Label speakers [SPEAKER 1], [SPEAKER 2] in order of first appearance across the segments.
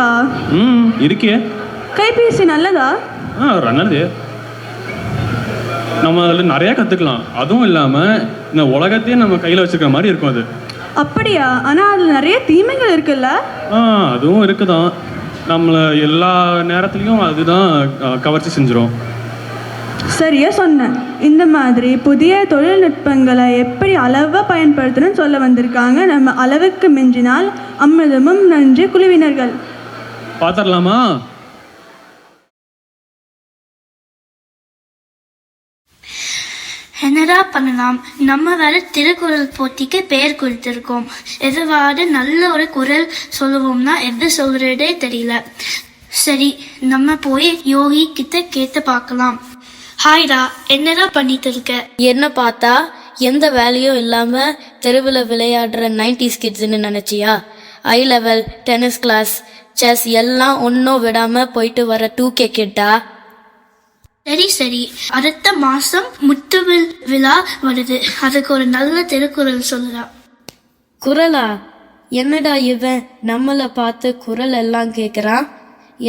[SPEAKER 1] இருக்கா?
[SPEAKER 2] ம் இருக்கே.
[SPEAKER 1] கைபேசி நல்லதா?
[SPEAKER 2] ஆ நல்லது. நம்ம அதில் நிறையா கற்றுக்கலாம் அதுவும் இல்லாமல் இந்த உலகத்தையே நம்ம கையில் வச்சுக்கிற மாதிரி இருக்கும் அது.
[SPEAKER 1] அப்படியா? ஆனா அதுல நிறைய தீமைகள் இருக்குல்ல?
[SPEAKER 2] ஆ அதுவும் இருக்குதான். நம்மளை எல்லா நேரத்துலையும் அதுதான் கவர்ச்சி செஞ்சிரும்.
[SPEAKER 1] சரியா சொன்னேன். இந்த மாதிரி புதிய தொழில்நுட்பங்களை எப்படி அளவாக பயன்படுத்தணும்னு சொல்ல வந்திருக்காங்க. நம்ம அளவுக்கு மிஞ்சினால் அமிர்தமும் நன்றி குழுவினர்கள்.
[SPEAKER 2] பார்த்துடலாமா
[SPEAKER 3] என்னடா பண்ணலாம்? நம்ம வேற திருக்குறள் போட்டிக்கு பெயர் கொடுத்திருக்கோம். எதுவாவது நல்ல ஒரு குரல் சொல்லுவோம்னா எது சொல்றதே தெரியல. சரி நம்ம போய் யோகி கிட்ட கேட்டு பார்க்கலாம். ஹாய்டா என்னடா பண்ணிட்டு இருக்க?
[SPEAKER 4] என்ன பார்த்தா எந்த வேலையும் இல்லாம தெருவில் விளையாடுற நைன்டிஸ் கிட்ஸ்னு நினைச்சியா? I level tennis class chess எல்லாம் ஒன்றும் விடாம போயிட்டு வர டூ கே கிட்டா?
[SPEAKER 3] சரி சரி. அடுத்த மாசம் முத்துவில் விழா வருது. அதுக்கு ஒரு நல்ல திருக்குறள் சொல்லுடா
[SPEAKER 4] குரலா? என்னடா இவன்? நம்மளை பார்த்து குரல் எல்லாம் கேட்குறான்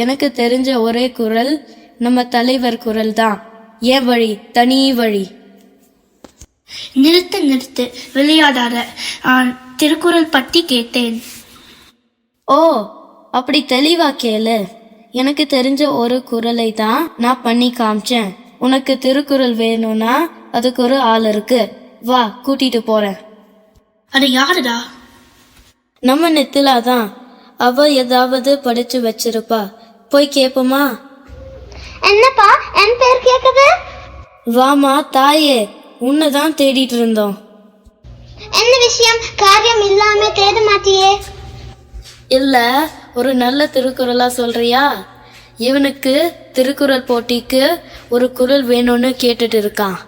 [SPEAKER 4] எனக்கு தெரிஞ்ச ஒரே குரல் நம்ம தலைவர் குரல் தான் ஏன் வழி? தனி வழி.
[SPEAKER 3] நிறுத்து நிறுத்து. விளையாடாத. திருக்குறள் பத்தி கேட்டேன்.
[SPEAKER 4] ஓ அப்படி தெளிவா கேளு. எனக்கு தெரிஞ்ச ஒரு குரலை தான் நான் பண்ணி காமிச்சேன். உனக்கு திருக்குறள் வேணும்னா அதுக்கு ஒரு ஆள் இருக்கு. வா கூட்டிட்டு போறேன்.
[SPEAKER 3] அது யாருடா?
[SPEAKER 4] நம்ம நெத்திலா தான் அவ ஏதாவது படிச்சு வச்சிருப்பா. போய் கேப்போமா?
[SPEAKER 5] என்னப்பா என் பேர் கேக்குது?
[SPEAKER 4] வாமா தாயே உன்னை தான் தேடிட்டு இருந்தோம்.
[SPEAKER 5] என்ன விஷயம்? காரியம் இல்லாம தேட மாட்டியே.
[SPEAKER 4] இல்ல ஒரு நல்ல திருக்குறளா சொல்றியா? இவனுக்கு திருக்குறள் போட்டிக்கு ஒரு குரல் வேணும்னு கேட்டுட்டு இருக்கான்.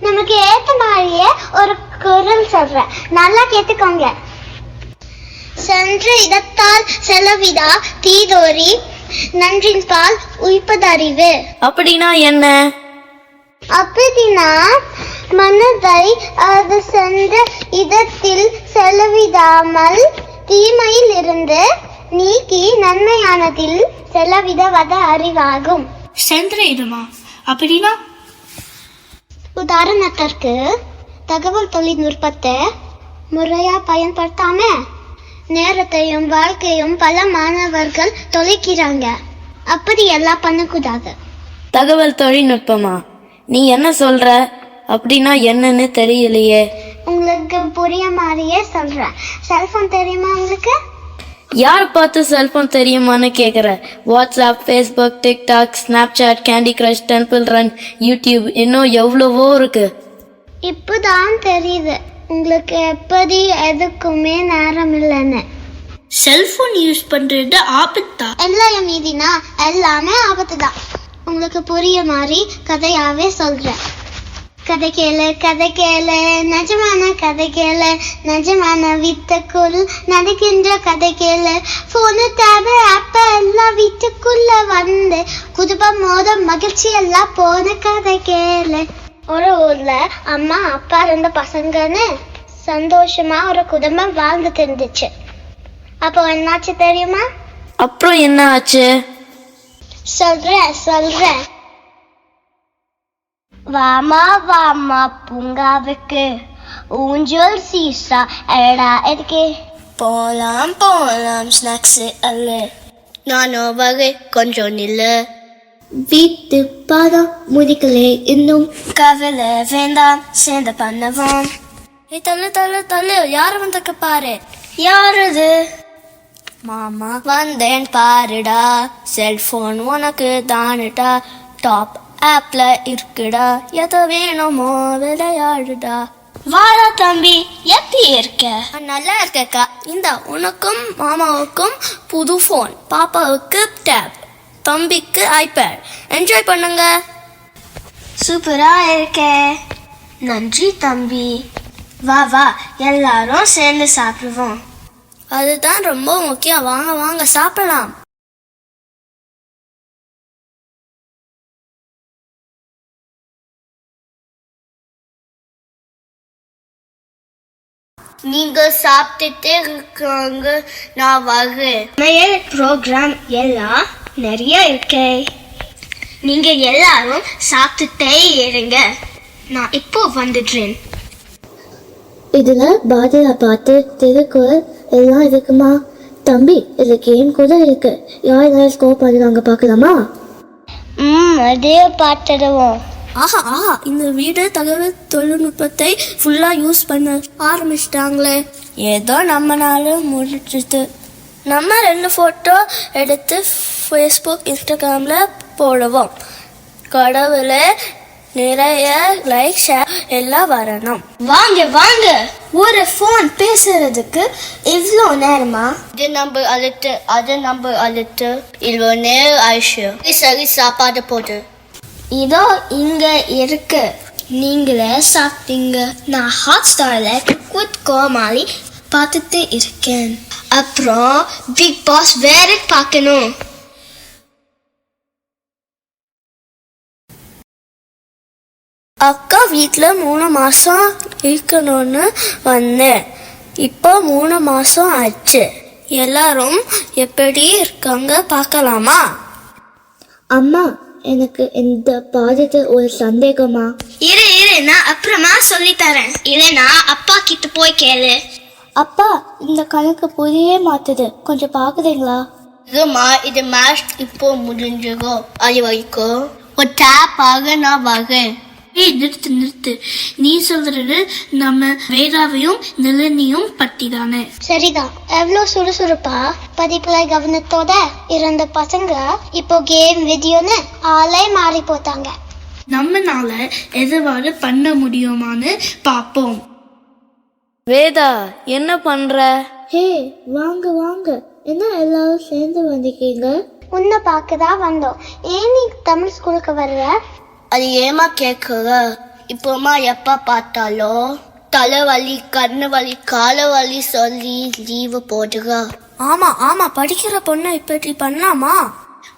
[SPEAKER 5] நமக்கு ஏத்த மாதிரியே ஒரு குரல் சொல்றேன் நல்லா கேட்டுக்கோங்க. சென்ற இடத்தால் செலவிடா தீதோரி நன்றின் பால் உய்ப்பதறிவு.
[SPEAKER 4] அப்படின்னா என்ன?
[SPEAKER 5] அப்படின்னா மனதை அது சென்ற இடத்தில் செலவிடாமல் தீமையில் இருந்து நீக்கி நன்மையானதில் செலவிடுவது அறிவாகும்.
[SPEAKER 3] சென்ற இடமா? அப்படின்னா?
[SPEAKER 5] உதாரணத்திற்கு தகவல் தொழில்நுட்பத்தை முறையா பயன்படுத்தாம நேரத்தையும் வாழ்க்கையும் பல மாணவர்கள் தொலைக்கிறாங்க. அப்படி எல்லாம் பண்ணக்கூடாது.
[SPEAKER 4] தகவல் தொழில்நுட்பமா? நீ என்ன சொல்ற? அப்படின்னா என்னன்னு தெரியலையே.
[SPEAKER 5] உங்களுக்கு புரிய மாதிரியே சொல்றேன். செல்போன் தெரியுமா உங்களுக்கு?
[SPEAKER 4] யார் பார்த்து செல்போன் தெரியுமான்னு கேக்குற? WhatsApp Facebook TikTok Snapchat Candy Crush Temple Run YouTube இன்னும் எவ்வளவோ இருக்கு.
[SPEAKER 5] இப்போதான் தெரியுது. உங்களுக்கு எப்படி எதுக்குமே நேரம் இல்லைன்னு.
[SPEAKER 3] செல்போன் யூஸ் பண்றது ஆபத்தா?
[SPEAKER 5] எல்லாம் மீதினா எல்லாமே ஆபத்து தான் உங்களுக்கு புரிய மாதிரி கதையாவே சொல்றேன். கதை கேளு கதை கேளு நிஜமான கதை கேளு நிஜமான வித்துக்குள் நடக்கின்ற கதை கேளு. போனு டேப் ஆப்ப எல்லாம் வீட்டுக்குள்ள வந்து குடும்பம் மோத மகிழ்ச்சி எல்லாம் போன கதை கேளு. ஒரு ஊர்ல அம்மா அப்பா ரெண்டு பசங்கன்னு சந்தோஷமா ஒரு குடும்பம் வாழ்ந்துட்டு இருந்துச்சு. அப்போ என்னாச்சு தெரியுமா?
[SPEAKER 4] அப்புறம் என்ன ஆச்சு?
[SPEAKER 5] சொல்றேன் சொல்றேன். வாமா வாமா பூங்காவுக்கு. ஊஞ்சல் சீசா எடா இருக்கு
[SPEAKER 3] போலாம் போலாம் ஸ்நாக்ஸ் அல்ல நானும் வகை கொஞ்சம் நில்லு.
[SPEAKER 5] வீட்டு பாதம் முதிக்கலே இன்னும்
[SPEAKER 3] கவலை வேண்டாம் சேர்ந்து பண்ணவோம் ஏய் தள்ளு தள்ளு தள்ளு யார் வந்தக்க பாரு? யார் இது மாமா வந்தேன் பாருடா செல்போன் உனக்கு தானுடா டாப் ஆப்ல இருக்குடா. எது வேணுமோ விளையாடுடா. வாடா தம்பி எப்படி இருக்க? நல்லா இருக்கக்கா. இந்த உனக்கும் மாமாவுக்கும் புது ஃபோன் பாப்பாவுக்கு டேப் தம்பிக்கு ஐபேட் என்ஜாய் பண்ணுங்க. சூப்பரா இருக்கே. நன்றி தம்பி. வா வா எல்லாரும் சேர்ந்து சாப்பிடுவோம். அதுதான் ரொம்ப முக்கியம். வாங்க வாங்க சாப்பிடலாம். நீங்க சாப்பிட்டுட்டே இருக்காங்க நான் வரேன். சமையல் ப்ரோக்ராம் எல்லாம் நிறைய இருக்கே. நீங்க எல்லாரும் சாப்பிட்டுட்டே இருங்க. நான் இப்போ வந்துடுறேன்.
[SPEAKER 6] இதுல பாரதியார் பாட்டு திருக்குறள் எல்லாம் இருக்குமா? தம்பி இதுல கேம் கூட இருக்கு. யார் யார் ஸ்கோர் பண்ணுவாங்க பார்க்கலாமா?
[SPEAKER 5] ம் அதே பார்த்துடுவோம்.
[SPEAKER 3] ஆஹா ஆஹா இந்த வீடு தகவல் தொழில்நுட்பத்தை ஃபுல்லாக யூஸ் பண்ண ஆரம்பிச்சிட்டாங்களே. ஏதோ நம்மளால முடிச்சிது நம்ம ரெண்டு ஃபோட்டோ எடுத்து ஃபேஸ்புக் இன்ஸ்டாகிராமில் போடுவோம். கடவுளே நிறைய லைக் ஷேர் எல்லாம் வரணும். வாங்க வாங்க. ஒரு ஃபோன் பேசுறதுக்கு இவ்வளோ நேரமா? இது நம்ம அழுத்து அது நம்ம அழுத்து இவ்வளோ நேரம் ஆயிடுச்சு சரி சாப்பாடு போட்டு இதோ இங்க இருக்கு. நீங்களே சாப்பிட்டீங்க. நான் ஹாட் ஸ்டார்ல குத் கோமாளி பார்த்துட்டு இருக்கேன். அப்புறம் பிக் பாஸ் வேற பார்க்கணும். அக்கா வீட்டில் மூணு மாதம் இருக்கணும்னு வந்தேன். இப்போ மூணு மாதம் ஆச்சு. எல்லாரும் எப்படி இருக்காங்க பார்க்கலாமா?
[SPEAKER 6] அம்மா எனக்கு இந்த பாடத்து ஒரு சந்தேகமா?
[SPEAKER 3] இரு இரு நான் அப்புறமா சொல்லி தரேன். இல்லைனா அப்பா கிட்ட போய் கேளு.
[SPEAKER 6] அப்பா இந்த கணக்கு புரியவே மாத்துது. கொஞ்சம் பாக்குறீங்களா
[SPEAKER 3] இதுமா இது மேட்ச் இப்போ முடிஞ்சிடும் அது வரைக்கும். ஒரு டேப் ஆக நான் வரேன் ஏய் நிறுத்து நிறுத்து. நீ சொல்றது நம்ம வேதாவையும் நிலனியும் பத்தி தானே
[SPEAKER 5] சரிதான். எவ்வளோ சுறுசுறுப்பா? படிப்புல கவனத்தோட இருந்த பசங்க இப்போ கேம் வீடியோன்னு ஆளே மாறி போட்டாங்க.
[SPEAKER 3] நம்மனால எதுவாறு பண்ண முடியுமான்னு பார்ப்போம்
[SPEAKER 4] வேதா என்ன பண்ற?
[SPEAKER 6] ஹே வாங்க வாங்க. என்ன எல்லாரும் சேர்ந்து வந்திருக்கீங்க?
[SPEAKER 5] உன்னை பார்க்க தான் வந்தோம். ஏன் நீ தமிழ் ஸ்கூலுக்கு வர்ற?
[SPEAKER 3] அது ஏமா கேட்குற இப்போமா எப்ப பார்த்தாலும் தலைவலி கண்ணு வலி கால வலி சொல்லி லீவு போடுறா. ஆமா ஆமா படிக்கிற பொண்ணை இப்படி பண்ணலாமா?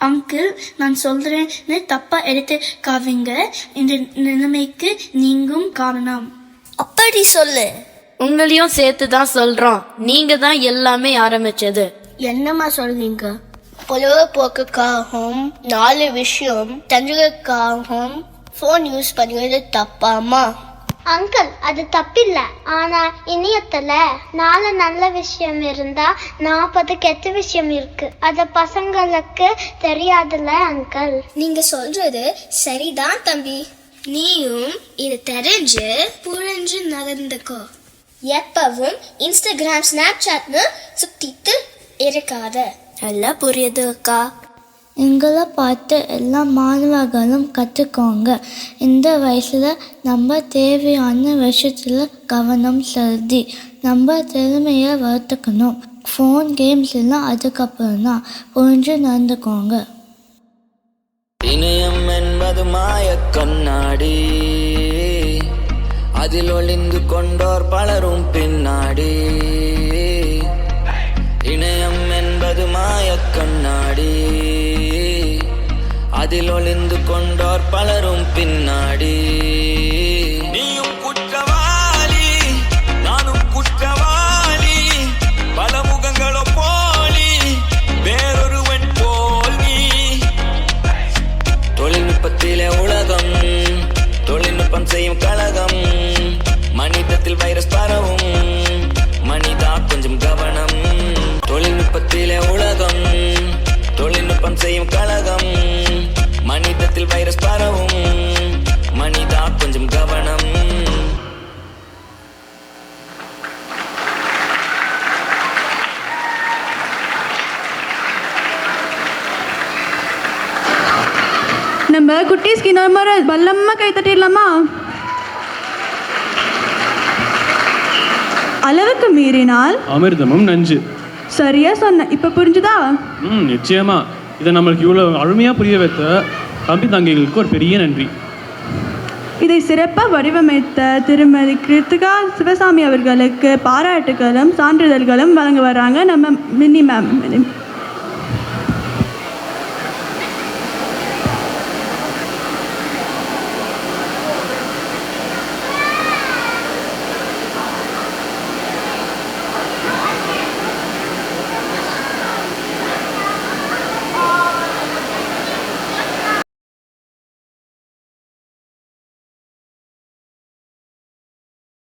[SPEAKER 3] அங்கிள் நான் சொல்றேன்னு தப்பா எடுத்துக்காதீங்க. இந்த நிலைமைக்கு நீங்கும் காரணம். அப்படி சொல்லு.
[SPEAKER 4] உங்களையும் சேர்த்து தான் சொல்றோம். நீங்க தான் எல்லாமே ஆரம்பிச்சது.
[SPEAKER 3] என்னம்மா சொல்றீங்க? பொழுதுபோக்குக்காகவும் நாலு விஷயம் தெரிஞ்சுக்காகவும் ஃபோன் யூஸ் பண்ணுறது தப்பாமா?
[SPEAKER 5] அங்கிள் அது தப்பில்ல. ஆனா இணையத்துல நாலு நல்ல விஷயம் இருந்தா நாற்பது கெட்ட விஷயம் இருக்கு. அத பசங்களுக்கு தெரியாதுல்ல அங்கிள்.
[SPEAKER 3] நீங்க சொல்றது சரிதான் தம்பி. நீயும் இது தெரிஞ்சு புரிஞ்சு நடந்துக்கோ. எப்பவும் இன்ஸ்டாகிராம் ஸ்னாப்சாட்னு சுத்திட்டு இருக்காத. எல்லாம் புரியுது அக்கா.
[SPEAKER 6] எங்களை பார்த்து எல்லா மாணவர்களும் கற்றுக்கோங்க இந்த வயசில் நம்ம தேவையான விஷயத்தில் கவனம் செலுத்தி நம்ம திறமையை வளர்த்துக்கணும். ஃபோன் கேம்ஸ் எல்லாம் அதுக்கப்புறம் தான். புரிஞ்சு நடந்துக்கோங்க.
[SPEAKER 7] இணையம் என்பது மாயக் கண்ணாடி. அதில் ஒளிந்து கொண்டோர் பலரும் பின்னாடி. அதில் ஒளிந்து கொண்டோர் பலரும் பின்னாடி. நீயும் குற்றவாளி நானும் குற்றவாளி பல முகங்களோ போலி வேறொருவன் போல் நீ. தொழில்நுட்பத்திலே உலகம் தொழில்நுட்பம் செய்யும் கழகம் மனிதத்தில் வைரஸ் பரவும். வைரஸ் பரவும். மனிதா கொஞ்சம் கவனம்.
[SPEAKER 1] நம்ம குட்டீஸ்க்கு இன்னொரு முறை பல்லம்மா கை தட்டிடலாமா? அளவுக்கு மீறினால்?
[SPEAKER 2] அமிர்தமும் நஞ்சு.
[SPEAKER 1] சரியா சொன்ன. இப்ப புரிஞ்சுதா?
[SPEAKER 2] ம் நிச்சயமா. இதை நம்மளுக்கு இவ்வளோ அருமையாக புரிய வைத்த தம்பி தங்கைகளுக்கு ஒரு பெரிய நன்றி.
[SPEAKER 1] இதை சிறப்பாக வடிவமைத்த திருமதி கிருத்திகா சிவசாமி அவர்களுக்கு பாராட்டுகளும் சான்றிதழ்களும் வழங்க வர்றாங்க நம்ம மினி மேம்